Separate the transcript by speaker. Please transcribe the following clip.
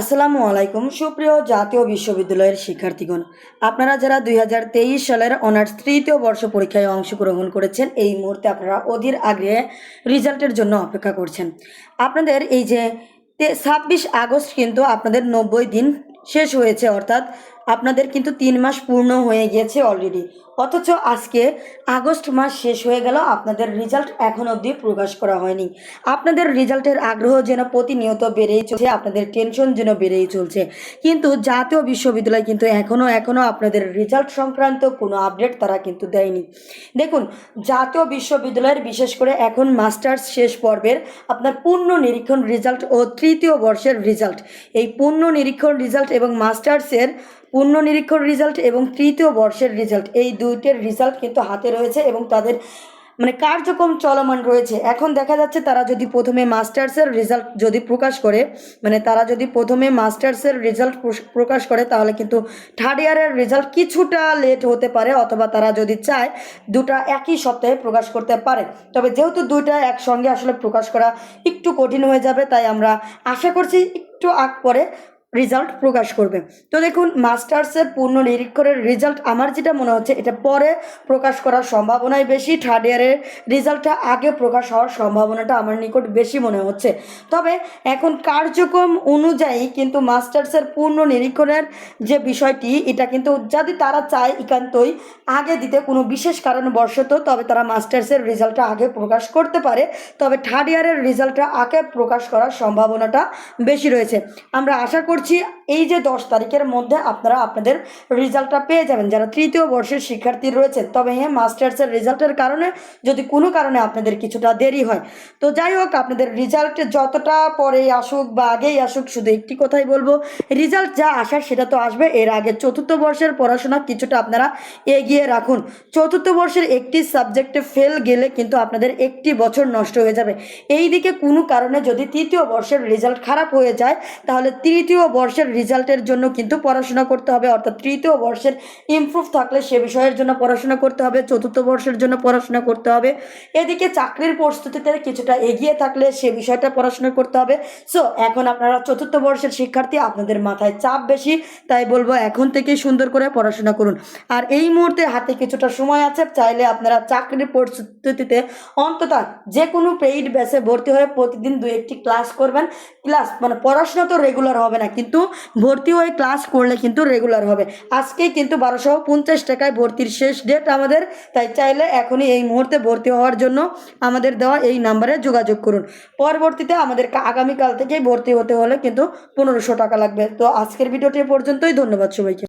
Speaker 1: আসসালামু আলাইকুম, সুপ্রিয় জাতীয় বিশ্ববিদ্যালয়ের শিক্ষার্থীগণ। আপনারা যারা দুই হাজার তেইশ সালের অনার্স তৃতীয় বর্ষ পরীক্ষায় অংশগ্রহণ করেছেন, এই মুহূর্তে আপনারা অধীর আগ্রহে রেজাল্টের জন্য অপেক্ষা করছেন। আপনাদের এই যে ছাব্বিশ আগস্ট কিন্তু আপনাদের নব্বই দিন শেষ হয়েছে, অর্থাৎ আপনাদের কিন্তু তিন মাস পূর্ণ হয়ে গিয়েছে অলরেডি অথচ আজকে আগস্ট মাস শেষ হয়ে গেল, আপনাদের রেজাল্ট এখন অবধি প্রকাশ করা হয়নি। আপনাদের রেজাল্টের আগ্রহ যেন প্রতিনিয়ত বেড়েই চলছে, আপনাদের টেনশন যেন বেড়েই চলছে। কিন্তু জাতীয় বিশ্ববিদ্যালয় কিন্তু এখনও এখনও আপনাদের রেজাল্ট সংক্রান্ত কোনো আপডেট তারা কিন্তু দেয়নি। দেখুন, জাতীয় বিশ্ববিদ্যালয়ের বিশেষ করে এখন মাস্টার্স শেষ পর্বের আপনার পূর্ণ নিরীক্ষণ রেজাল্ট ও তৃতীয় বর্ষের রেজাল্ট এই পূর্ণ নিরীক্ষণ রেজাল্ট এবং মাস্টার্সের পূর্ণ নিরীক্ষণ রেজাল্ট এবং তৃতীয় বর্ষের রেজাল্ট এই দুইটির রেজাল্ট কিন্তু হাতে রয়েছে এবং তাদের মানে কার্যক্রম চলমান রয়েছে। এখন দেখা যাচ্ছে তারা যদি প্রথমে মাস্টার্সের রেজাল্ট যদি প্রকাশ করে মানে তারা যদি প্রথমে মাস্টার্সের রেজাল্ট প্রকাশ করে, তাহলে কিন্তু থার্ড ইয়ারের রেজাল্ট কিছুটা লেট হতে পারে অথবা তারা যদি চায় দুটা একই সপ্তাহে প্রকাশ করতে পারে। তবে যেহেতু দুইটা একসঙ্গে আসলে প্রকাশ করা একটু কঠিন হয়ে যাবে, তাই আমরা আশা করছি একটু আগ পরে রেজাল্ট প্রকাশ করবে। তো দেখুন মাস্টার্সের পূর্ণ নিরীক্ষণের রেজাল্ট আমার যেটা মনে হচ্ছে, এটা পরে প্রকাশ করার সম্ভাবনাই বেশি। থার্ড ইয়ারের রেজাল্টটা আগে প্রকাশ হওয়ার সম্ভাবনাটা আমার নিকট বেশি মনে হচ্ছে। তবে এখন কার্যক্রম অনুযায়ী কিন্তু মাস্টার্সের পূর্ণ নিরীক্ষণের যে বিষয়টি, এটা কিন্তু যদি তারা চায় একান্তই আগে দিতে কোনো বিশেষ কারণবশত, তবে তারা মাস্টার্সের রেজাল্টটা আগে প্রকাশ করতে পারে। তবে থার্ড ইয়ারের রেজাল্টটা আগে প্রকাশ করার সম্ভাবনাটা বেশি রয়েছে। আমরা আশা করছি করছি এই যে দশ তারিখের মধ্যে আপনারা আপনাদের রেজাল্টটা পেয়ে যাবেন, যারা তৃতীয় বর্ষের শিক্ষার্থী রয়েছে। তবে হ্যাঁ মাস্টার্সের রেজাল্টের কারণে যদি কোনো কারণে আপনাদের কিছুটা দেরি হয়। তো যাই হোক, আপনাদের রেজাল্ট যতটা পরেই আসুক বা আগেই আসুক, শুধু একটি কথাই বলব, রেজাল্ট যা আসার সেটা তো আসবে। এর আগে চতুর্থ বর্ষের পড়াশোনা কিছুটা আপনারা এগিয়ে রাখুন। চতুর্থ বর্ষের একটি সাবজেক্টে ফেল গেলে কিন্তু আপনাদের একটি বছর নষ্ট হয়ে যাবে। এই দিকে কোনো কারণে যদি তৃতীয় বর্ষের রেজাল্ট খারাপ হয়ে যায়, তাহলে তৃতীয় বর্ষের রেজাল্টের জন্য কিন্তু পড়াশোনা করতে হবে, অর্থাৎ তৃতীয় বর্ষের ইমপ্রুভ থাকলে সে বিষয়ের জন্য পড়াশোনা করতে হবে, চতুর্থ বর্ষের জন্য পড়াশোনা করতে হবে। এদিকে চাকরির প্রস্তুতিতে কিছুটা এগিয়ে থাকলে সে বিষয়টা পড়াশোনা করতে হবে। সো এখন আপনারা চতুর্থ বর্ষের শিক্ষার্থী, আপনাদের মাথায় চাপ বেশি, তাই বলব এখন থেকেই সুন্দর করে পড়াশোনা করুন। আর এই মুহূর্তে হাতে কিছুটা সময় আছে, চাইলে আপনারা চাকরির প্রস্তুতিতে অন্তত যে কোনো পেইড ব্যাসে ভর্তি হয়ে প্রতিদিন দু একটি ক্লাস করবেন। ক্লাস মানে পড়াশোনা তো রেগুলার হবে না, কিন্তু ভর্তি হয়ে ক্লাস করলে কিন্তু রেগুলার হবে। আজকেই কিন্তু বারোশো পঞ্চাশ টাকায় ভর্তির শেষ ডেট আমাদের। তাই চাইলে এখনই এই মুহূর্তে ভর্তি হওয়ার জন্য আমাদের দেওয়া এই নাম্বারে যোগাযোগ করুন। পরবর্তীতে আমাদের আগামীকাল থেকেই ভর্তি হতে হলে কিন্তু পনেরোশো টাকা লাগবে। তো আজকের ভিডিওটি পর্যন্তই। ধন্যবাদ সবাইকে।